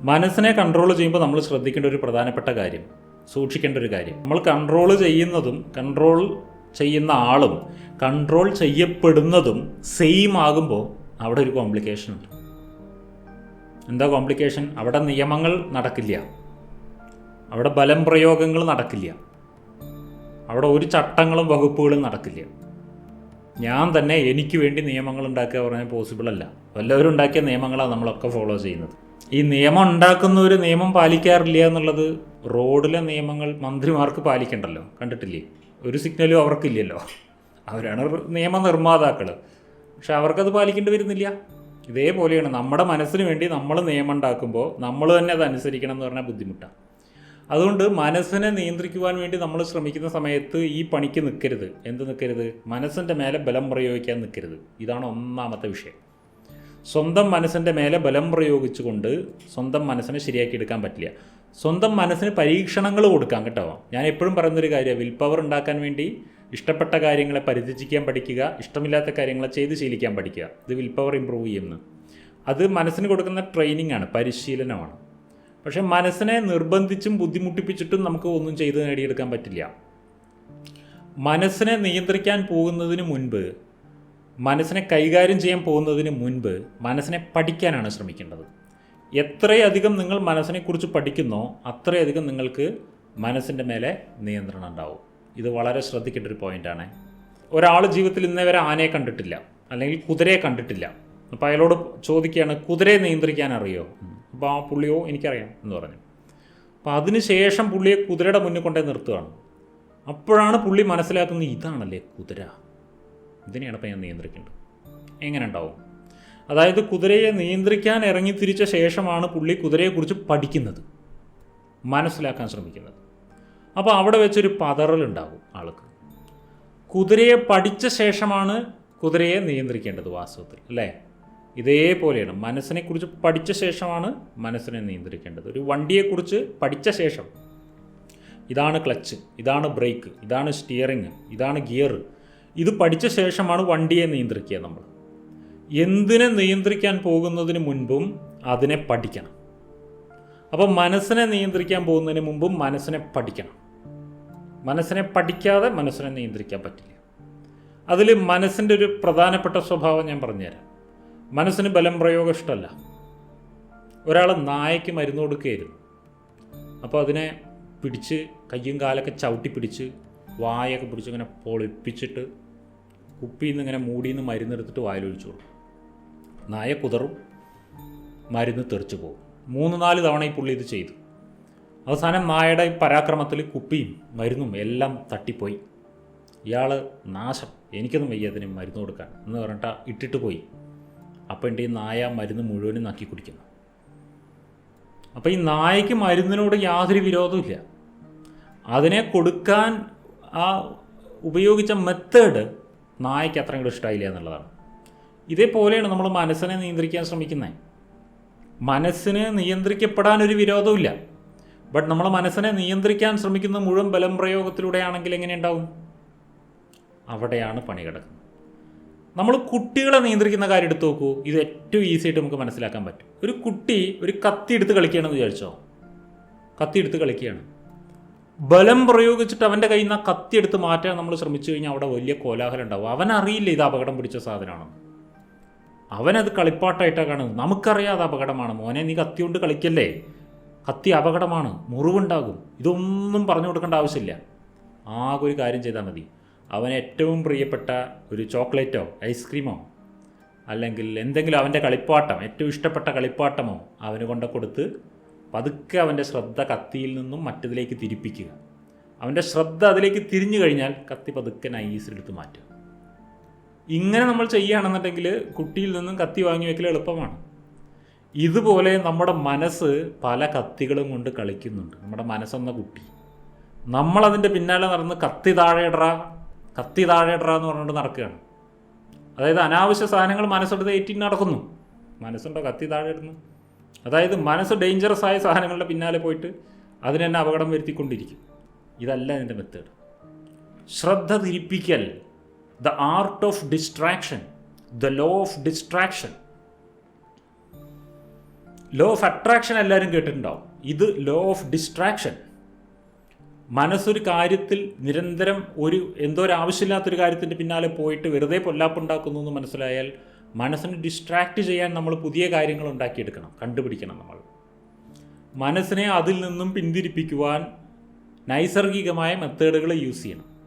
മനസ്സിനെ കൺട്രോൾ ചെയ്യുമ്പോൾ നമ്മൾ ശ്രദ്ധിക്കേണ്ട ഒരു പ്രധാനപ്പെട്ട കാര്യം സൂക്ഷിക്കേണ്ട ഒരു കാര്യം. നമ്മൾ കൺട്രോൾ ചെയ്യുന്നതും കൺട്രോൾ ചെയ്യുന്ന ആളും കൺട്രോൾ ചെയ്യപ്പെടുന്നതും സെയിം ആകുമ്പോൾ അവിടെ ഒരു കോംപ്ലിക്കേഷൻ ഉണ്ട്. എന്താ കോംപ്ലിക്കേഷൻ അവിടെ നിയമങ്ങൾ നടക്കില്ല. അവിടെ ബലം പ്രയോഗങ്ങൾ നടക്കില്ല. അവിടെ ഒരു ചട്ടങ്ങളും വകുപ്പുകളും നടക്കില്ല. ഞാൻ തന്നെ എനിക്ക് വേണ്ടി നിയമങ്ങൾ ഉണ്ടാക്കുക പറഞ്ഞാൽ പോസിബിൾ അല്ല. വല്ലവരും ഉണ്ടാക്കിയ നിയമങ്ങളാണ് നമ്മളൊക്കെ ഫോളോ ചെയ്യുന്നത്. ഈ നിയമം ഉണ്ടാക്കുന്ന ഒരു നിയമം പാലിക്കാറില്ല എന്നുള്ളത് റോഡിലെ നിയമങ്ങൾ മന്ത്രിമാർക്ക് പാലിക്കണ്ടല്ലോ? കണ്ടിട്ടില്ലേ? ഒരു സിഗ്നലും അവർക്കില്ലല്ലോ. അവരാണ് നിയമ നിർമ്മാതാക്കൾ പക്ഷെ അവർക്കത് പാലിക്കേണ്ടി വരുന്നില്ല. ഇതേപോലെയാണ് നമ്മുടെ മനസ്സിന് വേണ്ടി നമ്മൾ നിയമം ഉണ്ടാക്കുമ്പോൾ നമ്മൾ തന്നെ അത് അനുസരിക്കണം എന്ന് പറഞ്ഞാൽ ബുദ്ധിമുട്ടാണ് അതുകൊണ്ട് മനസ്സിനെ നിയന്ത്രിക്കുവാൻ വേണ്ടി നമ്മൾ ശ്രമിക്കുന്ന സമയത്ത് ഈ പണിക്ക് നിൽക്കരുത് എന്ത് നിൽക്കരുത് മനസ്സിന്റെ മേലെ ബലം പ്രയോഗിക്കാൻ നിൽക്കരുത് ഇതാണ് ഒന്നാമത്തെ വിഷയം. സ്വന്തം മനസ്സിന്റെ മേലെ ബലം പ്രയോഗിച്ചുകൊണ്ട് സ്വന്തം മനസ്സിനെ ശരിയാക്കി എടുക്കാൻ പറ്റില്ല. സ്വന്തം മനസ്സിന് പരീക്ഷണങ്ങൾ കൊടുക്കാം കേട്ടോ. ഞാൻ എപ്പോഴും പറയുന്നൊരു കാര്യം വിൽ പവർ ഉണ്ടാക്കാൻ വേണ്ടി ഇഷ്ടപ്പെട്ട കാര്യങ്ങളെ പരിധിച്ചിക്കാൻ പഠിക്കുക ഇഷ്ടമില്ലാത്ത കാര്യങ്ങളെ ചെയ്ത് ശീലിക്കാൻ പഠിക്കുക. ഇത് വിൽ പവർ ഇമ്പ്രൂവ് ചെയ്യുന്നു. അത് മനസ്സിന് കൊടുക്കുന്ന ട്രെയിനിങ് ആണ് പരിശീലനമാണ്. പക്ഷേ മനസ്സിനെ നിർബന്ധിച്ചും ബുദ്ധിമുട്ടിപ്പിച്ചിട്ടും നമുക്ക് ഒന്നും ചെയ്ത് നേടിയെടുക്കാൻ പറ്റില്ല. മനസ്സിനെ നിയന്ത്രിക്കാൻ പോകുന്നതിന് മുൻപ് മനസ്സിനെ കൈകാര്യം ചെയ്യാൻ പോകുന്നതിന് മുൻപ് മനസ്സിനെ പഠിക്കാനാണ് ശ്രമിക്കേണ്ടത്. എത്രയധികം നിങ്ങൾ മനസ്സിനെക്കുറിച്ച് പഠിക്കുന്നോ അത്രയധികം നിങ്ങൾക്ക് മനസ്സിന്റെ മേലെ നിയന്ത്രണം ഉണ്ടാവും. ഇത് വളരെ ശ്രദ്ധിക്കേണ്ട ഒരു പോയിന്റാണ് ഒരാൾ ജീവിതത്തിൽ ഇന്നേ വരെ ആനയെ കണ്ടിട്ടില്ല അല്ലെങ്കിൽ കുതിരയെ കണ്ടിട്ടില്ല. അപ്പോൾ അയാളോട് ചോദിക്കുകയാണ് കുതിരയെ നിയന്ത്രിക്കാൻ അറിയോ? അപ്പോൾ ആ പുള്ളിയോ എനിക്കറിയാം എന്ന് പറഞ്ഞു. അപ്പോൾ അതിനുശേഷം പുള്ളിയെ കുതിരയുടെ മുന്നിൽ കൊണ്ടേ നിർത്തുകയാണ്. അപ്പോഴാണ് പുള്ളി മനസ്സിലാക്കുന്നത് ഇതാണല്ലേ കുതിര. ഇതിനെയാണ് ഇപ്പം ഞാൻ നിയന്ത്രിക്കേണ്ടത്. എങ്ങനെ ഉണ്ടാവും? അതായത് കുതിരയെ നിയന്ത്രിക്കാൻ ഇറങ്ങി തിരിച്ച ശേഷമാണ് പുള്ളി കുതിരയെക്കുറിച്ച് പഠിക്കുന്നത് മനസ്സിലാക്കാൻ ശ്രമിക്കുന്നത്. അപ്പോൾ അവിടെ വെച്ചൊരു പതറലുണ്ടാകും ആൾക്ക്. കുതിരയെ പഠിച്ച ശേഷമാണ് കുതിരയെ നിയന്ത്രിക്കേണ്ടത് വാസ്തവത്തിൽ അല്ലേ? ഇതേപോലെയാണ് മനസ്സിനെക്കുറിച്ച് പഠിച്ച ശേഷമാണ് മനസ്സിനെ നിയന്ത്രിക്കേണ്ടത്. ഒരു വണ്ടിയെക്കുറിച്ച് പഠിച്ച ശേഷം ഇതാണ് ക്ലച്ച് ഇതാണ് ബ്രേക്ക് ഇതാണ് സ്റ്റിയറിങ് ഇതാണ് ഗിയർ ഇത് പഠിച്ച ശേഷമാണ് വണ്ടിയെ നിയന്ത്രിക്കുക നമ്മൾ. എന്തിനെ നിയന്ത്രിക്കാൻ പോകുന്നതിന് മുൻപും അതിനെ പഠിക്കണം. അപ്പം മനസ്സിനെ നിയന്ത്രിക്കാൻ പോകുന്നതിന് മുമ്പും മനസ്സിനെ പഠിക്കണം. മനസ്സിനെ പഠിക്കാതെ മനസ്സിനെ നിയന്ത്രിക്കാൻ പറ്റില്ല. അതിൽ മനസ്സിന്റെ ഒരു പ്രധാനപ്പെട്ട സ്വഭാവം ഞാൻ പറഞ്ഞുതരാം. മനസ്സിന് ബലം പ്രയോഗം ഇഷ്ടമല്ല. ഒരാൾ നായയ്ക്ക് മരുന്ന് കൊടുക്കുകയായിരുന്നു. അപ്പോൾ അതിനെ പിടിച്ച് കയ്യും കാലൊക്കെ ചവിട്ടി പിടിച്ച് വായൊക്കെ പിടിച്ച് ഇങ്ങനെ പൊളിപ്പിച്ചിട്ട് കുപ്പിയിൽ നിന്ന് ഇങ്ങനെ മൂടിയിൽ നിന്ന് മരുന്നെടുത്തിട്ട് കൊടുക്കും നായ കുതറും മരുന്ന് തെറിച്ചു പോകും. മൂന്ന് നാല് തവണ ഈ പുള്ളി ഇത് ചെയ്തു. അവസാനം നായയുടെ പരാക്രമത്തിൽ കുപ്പിയും മരുന്നും എല്ലാം തട്ടിപ്പോയി. ഇയാൾ നാശം. എനിക്കൊന്നും വയ്യ അതിന് മരുന്ന് കൊടുക്കാൻ. എന്ന് പറഞ്ഞിട്ട് ഇട്ടിട്ട് പോയി. അപ്പം എന്റെ ഈ നായ മരുന്ന് മുഴുവനും നക്കി കുടിക്കുന്നു. അപ്പോൾ ഈ നായയ്ക്ക് മരുന്നിനോട് യാതൊരു വിരോധമില്ല അതിനെ കൊടുക്കാൻ ആ ഉപയോഗിച്ച മെത്തേഡ് നായയ്ക്ക് അത്ര കൂടെ ഇഷ്ടമായില്ല എന്നുള്ളതാണ്. ഇതേപോലെയാണ് നമ്മൾ മനസ്സിനെ നിയന്ത്രിക്കാൻ ശ്രമിക്കുന്നത് മനസ്സിന് നിയന്ത്രിക്കപ്പെടാൻ ഒരു വിരോധമില്ല ബട്ട് നമ്മൾ മനസ്സിനെ നിയന്ത്രിക്കാൻ ശ്രമിക്കുന്ന മുഴുവൻ ബലം പ്രയോഗത്തിലൂടെയാണെങ്കിൽ എങ്ങനെ ഉണ്ടാവും? അവിടെയാണ് പണി കിടക്കുന്നത്. നമ്മൾ കുട്ടികളെ നിയന്ത്രിക്കുന്ന കാര്യം എടുത്ത് നോക്കൂ. ഇത് ഏറ്റവും ഈസി ആയിട്ട് നമുക്ക് മനസ്സിലാക്കാൻ പറ്റും. ഒരു കുട്ടി ഒരു കത്തി എടുത്ത് കളിക്കുകയാണെന്ന് വിചാരിച്ചോ? കത്തി എടുത്ത് കളിക്കുകയാണ്. ബലം പ്രയോഗിച്ചിട്ട് അവന്റെ കയ്യിൽ നിന്ന് കത്തി എടുത്ത് മാറ്റാൻ നമ്മൾ ശ്രമിച്ചു കഴിഞ്ഞാൽ അവിടെ വലിയ കോലാഹലം ഉണ്ടാവും. അവനറിയില്ല ഇത് അപകടം പിടിച്ച സാധനമാണെന്ന് അവനത് കളിപ്പാട്ടായിട്ടാണ് കാണുന്നത്. നമുക്കറിയാം അത് അപകടമാണ്. മോനെ നീ കത്തി കൊണ്ട് കളിക്കല്ലേ? കത്തി അപകടമാണ്. മുറിവുണ്ടാകും. ഇതൊന്നും പറഞ്ഞു കൊടുക്കേണ്ട ആവശ്യമില്ല. ആകെ ഒരു കാര്യം ചെയ്താൽ മതി. അവന് ഏറ്റവും പ്രിയപ്പെട്ട ഒരു ചോക്ലേറ്റോ ഐസ്ക്രീമോ അല്ലെങ്കിൽ എന്തെങ്കിലും അവന്റെ കളിപ്പാട്ടം ഏറ്റവും ഇഷ്ടപ്പെട്ട കളിപ്പാട്ടമോ അവന് കൊണ്ട് കൊടുത്ത് പതുക്കെ അവന്റെ ശ്രദ്ധ കത്തിയിൽ നിന്നും മറ്റതിലേക്ക് തിരിപ്പിക്കുക. അവന്റെ ശ്രദ്ധ അതിലേക്ക് തിരിഞ്ഞു കഴിഞ്ഞാൽ കത്തി പതുക്കെ നൈസിലെടുത്ത് മാറ്റുക. ഇങ്ങനെ നമ്മൾ ചെയ്യുകയാണെന്നുണ്ടെങ്കിൽ കുട്ടിയിൽ നിന്നും കത്തി വാങ്ങി വയ്ക്കൽ എളുപ്പമാണ്. ഇതുപോലെ നമ്മുടെ മനസ്സ് പല കത്തികളും കൊണ്ട് കളിക്കുന്നുണ്ട്. നമ്മുടെ മനസ്സെന്ന കുട്ടി. നമ്മളതിന്റെ പിന്നാലെ നടന്ന് കത്തി താഴെയിടറ കത്തി താഴെയിടറ എന്ന് പറഞ്ഞുകൊണ്ട് നടക്കുകയാണ്. അതായത് അനാവശ്യ സാധനങ്ങൾ മനസ്സെടുത്ത് ഏറ്റി നടക്കുന്നു. മനസ്സുണ്ടോ കത്തി താഴെ ഇടുന്നു അതായത് മനസ്സ് ഡേഞ്ചറസ് ആയ സാധനങ്ങളുടെ പിന്നാലെ പോയിട്ട് അതിന് തന്നെ അപകടം വരുത്തിക്കൊണ്ടിരിക്കും. ഇതല്ല എന്റെ മെത്തേഡ് ശ്രദ്ധ തിരിപ്പിക്കൽ. The art of distraction the law of distraction law of attraction എല്ലാവരും കേട്ടിട്ടുണ്ടാവും. ഇത് ലോ ഓഫ് ഡിസ്ട്രാക്ഷൻ മനസ്സൊരു കാര്യത്തിൽ നിരന്തരം ഒരു എന്തോ ഒരു ആവശ്യമില്ലാത്തൊരു കാര്യത്തിന്റെ പിന്നാലെ പോയിട്ട് വെറുതെ പൊല്ലാപ്പുണ്ടാക്കുന്നു എന്ന് മനസ്സിലായാൽ മനസ്സിനെ ഡിസ്ട്രാക്റ്റ് ചെയ്യാൻ നമ്മൾ പുതിയ കാര്യങ്ങൾ ഉണ്ടാക്കിയെടുക്കണം കണ്ടുപിടിക്കണം നമ്മൾ. മനസ്സിനെ അതിൽ നിന്നും പിന്തിരിപ്പിക്കുവാൻ നൈസർഗികമായ മെത്തേഡുകൾ യൂസ് ചെയ്യണം.